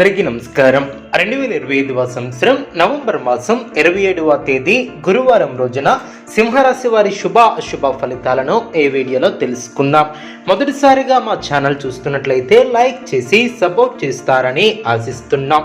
అందరికీ నమస్కారం. రెండు వేల ఇరవై ఐదవ సంవత్సరం నవంబర్ మాసం ఇరవై ఏడవ తేదీ గురువారం రోజున సింహరాశి వారి శుభ అశుభ ఫలితాలను ఈ వీడియోలో తెలుసుకుందాం. మొదటిసారిగా మా ఛానల్ చూస్తున్నట్లయితే లైక్ చేసి సపోర్ట్ చేస్తారని ఆశిస్తున్నాం.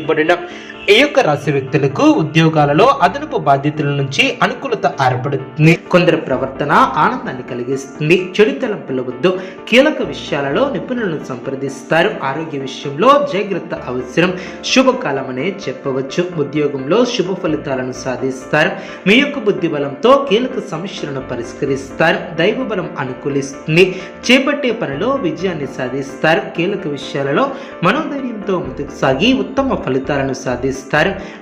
చేయబడిన ఈ యొక్క రాశి వ్యక్తులకు ఉద్యోగాలలో అదనపు బాధ్యతల నుంచి అనుకూలత ఏర్పడుతుంది. కొందరి ప్రవర్తన ఆనందాన్ని కలిగిస్తుంది. చెడు తలంపుల కీలక విషయాలలో నిపుణులను సంప్రదిస్తారు. ఆరోగ్య విషయంలో జాగ్రత్త అవసరం. శుభకాలం అనే చెప్పవచ్చు. ఉద్యోగంలో శుభ ఫలితాలను సాధిస్తారు. మీ యొక్క బుద్ధి బలంతో కీలక సమస్యలను పరిష్కరిస్తారు. దైవ బలం అనుకూలిస్తుంది. చేపట్టే పనిలో విజయాన్ని సాధిస్తారు. కీలక విషయాలలో మనోధైర్యంతో ముందుకు సాగి ఉత్తమ ఫలితాలను సాధిస్తారు.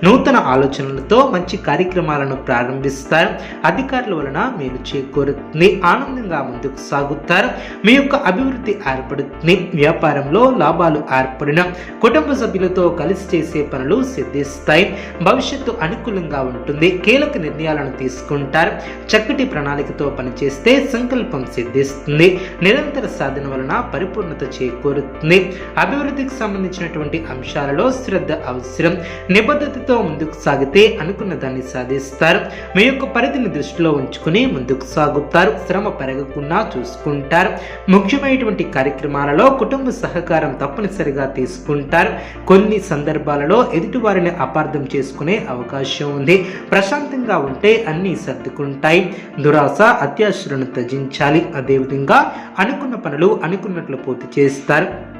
నూతన ఆలోచనలతో మంచి కార్యక్రమాలను ప్రారంభిస్తారు. అధికారుల వలన మేలు చేకూరుతుంది. ఆనందంగా ముందుకు సాగుతారు. మీ యొక్క అభివృద్ధి ఏర్పడుతుంది. వ్యాపారంలో లాభాలు ఏర్పడిన కుటుంబ సభ్యులతో కలిసి చేసే పనులు సిద్ధిస్తాయి. భవిష్యత్తు అనుకూలంగా ఉంటుంది. కీలక నిర్ణయాలను తీసుకుంటారు. చక్కటి ప్రణాళికతో పనిచేస్తే సంకల్పం సిద్ధిస్తుంది. నిరంతర సాధన వలన పరిపూర్ణత చేకూరుతుంది. అభివృద్ధికి సంబంధించినటువంటి అంశాలలో శ్రద్ధ అవసరం. నిబద్ధతతో ముందుకు సాగితే అనుకున్న దాన్ని సాధిస్తారు. మీ యొక్క పరిధిని దృష్టిలో ఉంచుకుని ముందుకు సాగుతారు. శ్రమ పెరగకుండా చూసుకుంటారు. ముఖ్యమైనటువంటి కార్యక్రమాలలో కుటుంబ సహకారం తప్పనిసరిగా తీసుకుంటారు. కొన్ని సందర్భాలలో ఎదుటివారిని అపార్థం చేసుకునే అవకాశం ఉంది. ప్రశాంతంగా ఉంటే అన్నీ సర్దుకుంటాయి. దురాశ అత్యాశలను త్యజించాలి. అదేవిధంగా అనుకున్న పనులు అనుకున్నట్లు పూర్తి చేస్తారు.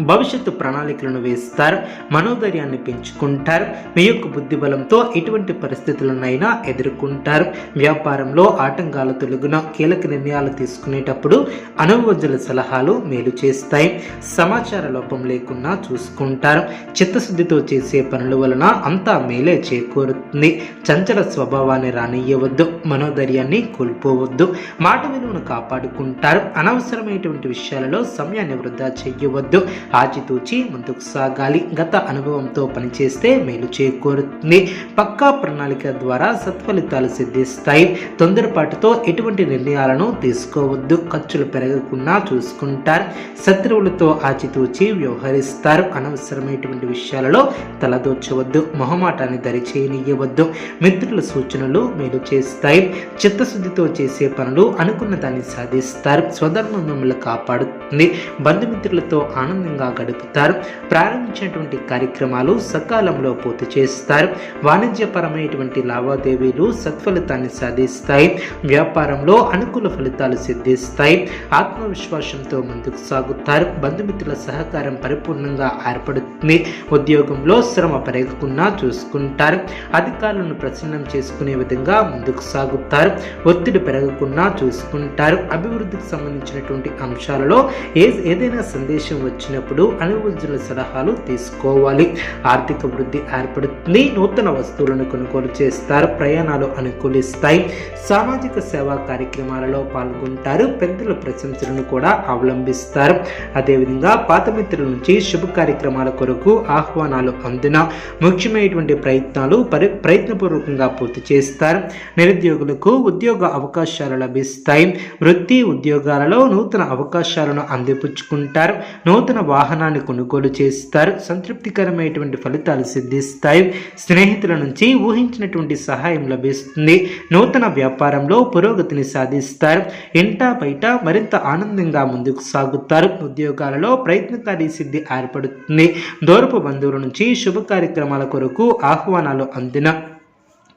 భవిష్యత్తు ప్రణాళికలను వేస్తారు మనోధైర్యాన్ని పెంచుకుంటారు మీ యొక్క బుద్ధిబలంతో ఎటువంటి పరిస్థితులనైనా ఎదుర్కొంటారు. వ్యాపారంలో ఆటంకాలు తొలగిన కీలక నిర్ణయాలు తీసుకునేటప్పుడు అనుభవజ్ఞుల సలహాలు మేలు చేస్తాయి. సమాచార లోపం లేకుండా చూసుకుంటారు. చిత్తశుద్ధితో చేసే పనుల వలన అంతా మేలే చేకూరుతుంది. చంచల స్వభావాన్ని రానియ్యవద్దు మనోధైర్యాన్ని కోల్పోవద్దు. మాట విలువను కాపాడుకుంటారు. అనవసరమైనటువంటి విషయాలలో సమయాన్ని వృధా చేయవద్దు. ఆచితూచి ముందుకు సాగాలి. గత అనుభవంతో పనిచేస్తే మేలు చేకూరుతుంది. పక్కా ప్రణాళిక ద్వారా సత్ఫలితాలు సిద్ధిస్తాయి. తొందరపాటుతో ఎటువంటి నిర్ణయాలను తీసుకోవద్దు. ఖర్చులు పెరగకుండా చూసుకుంటారు. శత్రువులతో ఆచితూచి వ్యవహరిస్తారు. అనవసరమైనటువంటి విషయాలలో తలదోచవద్దు మొహమాటాన్ని దరిచేయనీయవద్దు మిత్రుల సూచనలు మేలు చేస్తాయి. చిత్తశుద్ధితో చేసే పనులు అనుకున్న దాన్ని సాధిస్తారు. స్వధర్మం మిమ్మల్ని కాపాడుతుంది. బంధుమిత్రులతో ఆనందంగా గడుపుతారు. ప్రారంభించినటువంటి కార్యక్రమాలు సకాలంలో పూర్తి చేస్తారు. వాణిజ్యపరమైనటువంటి లావాదేవీలు సత్ఫలితాన్ని సాధిస్తాయి. వ్యాపారంలో అనుకూల ఫలితాలు సిద్ధిస్తాయి. ఆత్మవిశ్వాసంతో ముందుకు సాగుతారు. బంధుమిత్రుల సహకారం పరిపూర్ణంగా ఏర్పడుతుంది. ఉద్యోగంలో శ్రమ పెరగకుండా చూసుకుంటారు. అధికారులను ప్రసన్నం చేసుకునే విధంగా ముందుకు సాగుతారు. ఒత్తిడి పెరగకుండా చూసుకుంటారు. అభివృద్ధికి సంబంధించినటువంటి అంశాలలో ఏ ఏదైనా సందేశం వచ్చినప్పుడు అనుభవజ్ఞుల సలహాలు తీసుకోవాలి. ఆర్థిక వృద్ధి ఏర్పడుతుంది. నూతన వస్తువులను కొనుగోలు చేస్తారు. ప్రయాణాలు అనుకూలిస్తాయి. సామాజిక సేవా కార్యక్రమాలలో పాల్గొంటారు. పెద్దల ప్రశంసలను కూడా అవలంబిస్తారు. అదేవిధంగా పాత మిత్రుల నుంచి శుభ కార్యక్రమాల కొరకు ఆహ్వానాలు అందిన ముఖ్యమైనటువంటి ప్రయత్నాలు పరి ప్రయత్నపూర్వకంగా పూర్తి చేస్తారు. నిరుద్యోగులకు ఉద్యోగ అవకాశాలు లభిస్తాయి. వృత్తి ఉద్యోగాలలో నూతన అవకాశాలను అందిపుచ్చుకుంటారు. నూతన వాహనాన్ని కొనుగోలు చేస్తారు. సంతృప్తికరమైనటువంటి ఫలితాలు సిద్ధిస్తాయి. స్నేహితుల నుంచి ఊహించినటువంటి సహాయం లభిస్తుంది. నూతన వ్యాపారంలో పురోగతిని సాధిస్తారు. ఇంటా బయట మరింత ఆనందంగా ముందుకు సాగుతారు. ఉద్యోగాలలో ప్రయత్నకారి సిద్ధి ఏర్పడుతుంది. దూరపు బంధువుల నుంచి శుభ కార్యక్రమాల కొరకు ఆహ్వానాలు అందిన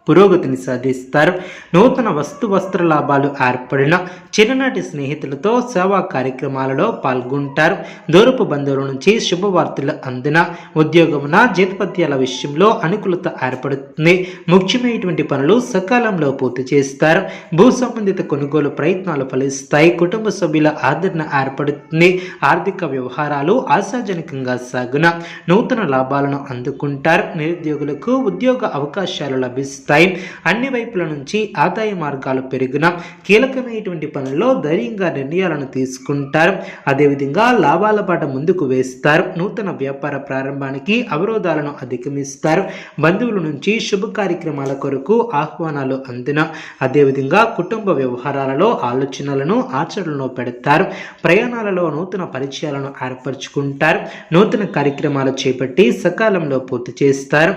పురోగతిని సాధిస్తారు. నూతన వస్తు వస్త్ర లాభాలు ఏర్పడిన చిన్ననాటి స్నేహితులతో సేవా కార్యక్రమాలలో పాల్గొంటారు. దూరపు బంధువుల నుంచి శుభవార్తలు అందిన ఉద్యోగమున జీతపత్యాల విషయంలో అనుకూలత ఏర్పడుతుంది. ముఖ్యమైనటువంటి పనులు సకాలంలో పూర్తి చేస్తారు. భూ సంబంధిత కొనుగోలు ప్రయత్నాలు ఫలిస్తాయి. కుటుంబ సభ్యుల ఆదరణ ఏర్పడుతుంది. ఆర్థిక వ్యవహారాలు ఆశాజనకంగా సాగున నూతన లాభాలను అందుకుంటారు. నిరుద్యోగులకు ఉద్యోగ అవకాశాలు లభిస్తాయి. అన్ని వైపుల నుంచి ఆదాయ మార్గాలు పెరిగిన కీలకమైనటువంటి పనుల్లో ధైర్యంగా నిర్ణయాలను తీసుకుంటారు. అదేవిధంగా లాభాల పాట ముందుకు వేస్తారు. నూతన వ్యాపార ప్రారంభానికి అవరోధాలను అధిగమిస్తారు. బంధువుల నుంచి శుభ కార్యక్రమాల కొరకు ఆహ్వానాలు అందిన అదేవిధంగా కుటుంబ వ్యవహారాలలో ఆలోచనలను ఆచరణలో పెడతారు. ప్రయాణాలలో నూతన పరిచయాలను ఏర్పరచుకుంటారు. నూతన కార్యక్రమాలు చేపట్టి సకాలంలో పూర్తి చేస్తారు.